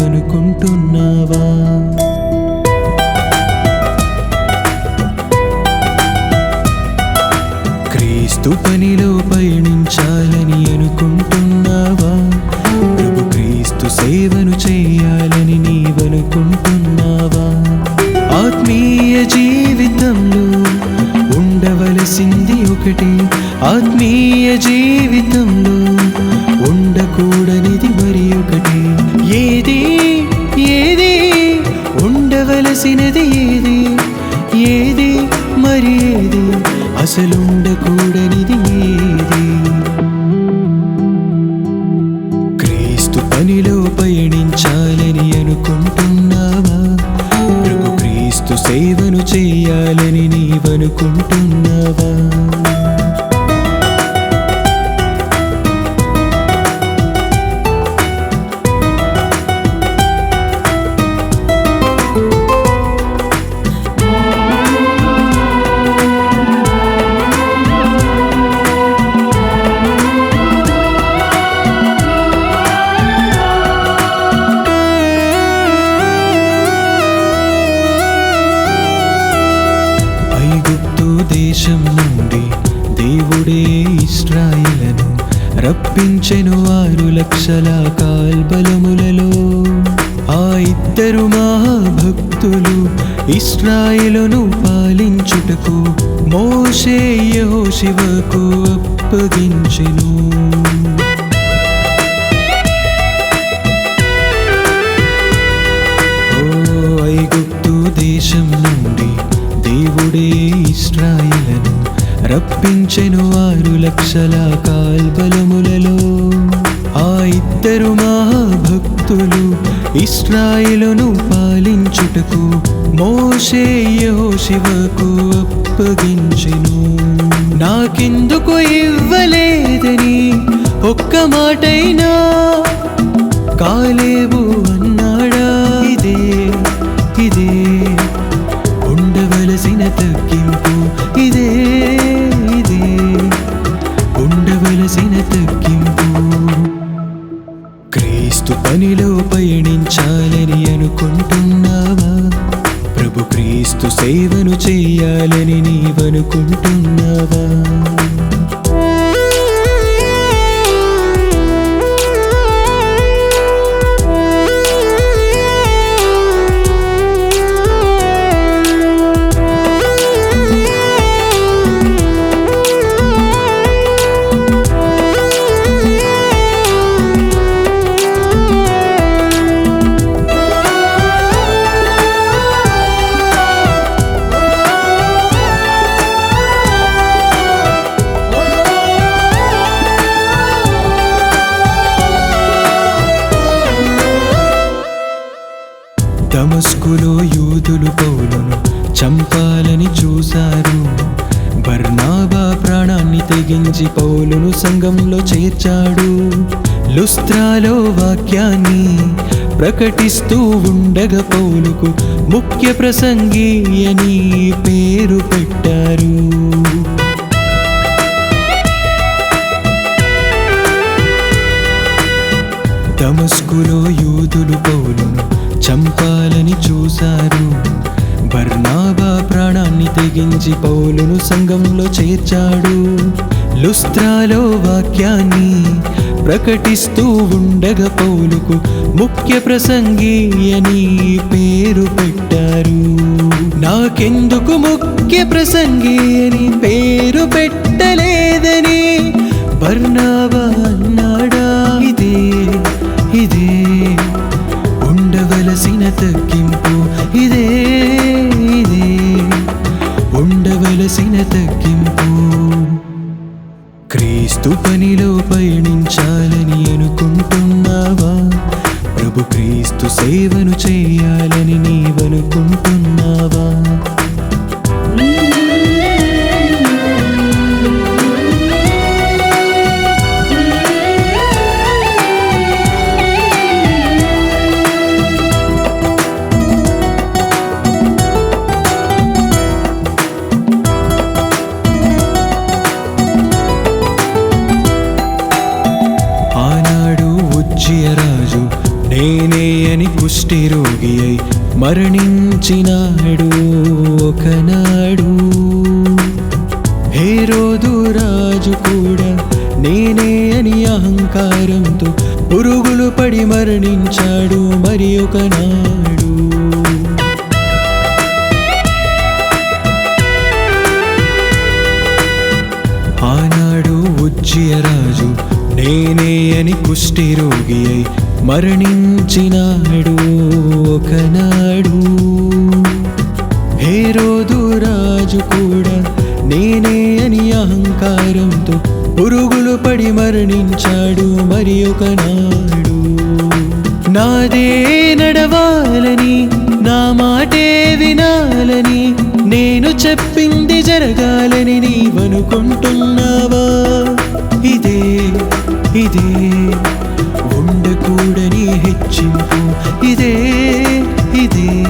అనుకుంటున్నావా క్రీస్తు పనిలో పయనించాలని అనుకుంటున్నావా? ప్రభు క్రీస్తు సేవను చేయాలని నీవనుకుంటున్నావా? ఆత్మీయ జీవితంలో ఉండవలసింది ఒకటి ఆత్మీయ జీవితంలో రప్పించెను ఆరు లక్షల కాల్బలములలో. ఆ ఇద్దరు మహాభక్తులు ఇస్రాయిలును పాలించుటకు మోషే శివకు అప్పగించెను. ఐగుప్తు దేశం నుండి దేవుడే ఇస్రాయిలను రప్పించెను ఆరు లక్షల కాల్బలములలో. ఆ ఇద్దరు మహాభక్తులు ఇస్రాయిలను పాలించుటకు మోషే శివకు అప్పగించెను. నాకెందుకు ఇవ్వలేదని ఒక్క మాటైనా కాలేవు సేవను చెయ్యాలని నీవనుకుంటున్నావా? సంఘంలో చేర్చాడు. లుస్త్రాలో వాక్యాన్ని ప్రకటిస్తూ ఉండగా పౌలుకు ముఖ్య ప్రసంగి అని పేరు పెట్టారు. దమస్కులో యూదులు పౌలును చంపాలని చూశారు. బర్నాబా ప్రాణాన్ని తెగించి పౌలును సంఘంలో చేర్చాడు. లుస్త్రాలో వాక్యాన్ని ప్రకటిస్తూ ఉండగా పౌలుకు ముఖ్య ప్రసంగి అని పేరు పెట్టారు. నాకెందుకు ముఖ్య ప్రసంగి అని పేరు పెట్టలేదని బర్నాబా అన్నాడా? ఇదే ఇదే ఉండవలసిన తగ్గింపు ఇదే ఇదే ఉండవలసిన తగ్గింపు. క్రీస్తు పనిలో పయనించాలని అనుకుంటున్నావా? ప్రభు క్రీస్తు సేవను చేయాలని నీవనుకుంటున్నావా? మరణించినాడు ఒకనాడు హేరోదు రాజు కూడా నేనే అని అహంకారంతో పురుగులు పడి మరణించాడు మరి ఒకనాడు. ఆనాడు ఉజ్జయరాజు నేనే అని కుష్టి రోగి అయి మరణించినాడు ఒకనాడు. హేరోదు రాజు కూడా నేనే అని అహంకారంతో పురుగులు పడి మరణించాడు మరి ఒకనాడు. నాదే నడవాలని నా మాటే వినాలని నేను చెప్పింది జరగాలని నీవనుకుంటున్నావా? ఇదే ఇదే. ఉండకూడని హెచ్చింపు. ఇదే ఇదే.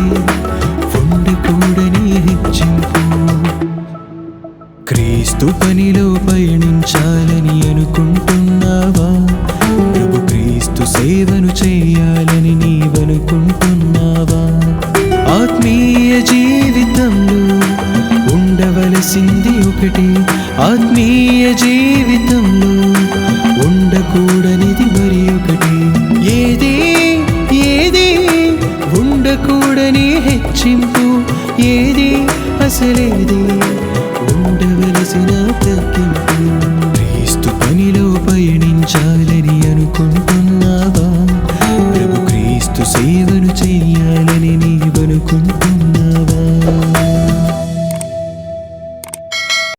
ఉండకూడని హెచ్చింపు. క్రీస్తు పనిలో పయనించాలని అనుకుంటున్నావా? ప్రభు క్రీస్తు సేవను చేయాలని నీవనుకుంటున్నావా? ఆత్మీయ జీవితంలో ఉండవలసింది ఒకటి. ఆత్మీయ జీవితంలో ఉండకూడనిది నీ హెచ్చింపు ఏది? అసలేది? ఉండవలసిన తగ్గింపు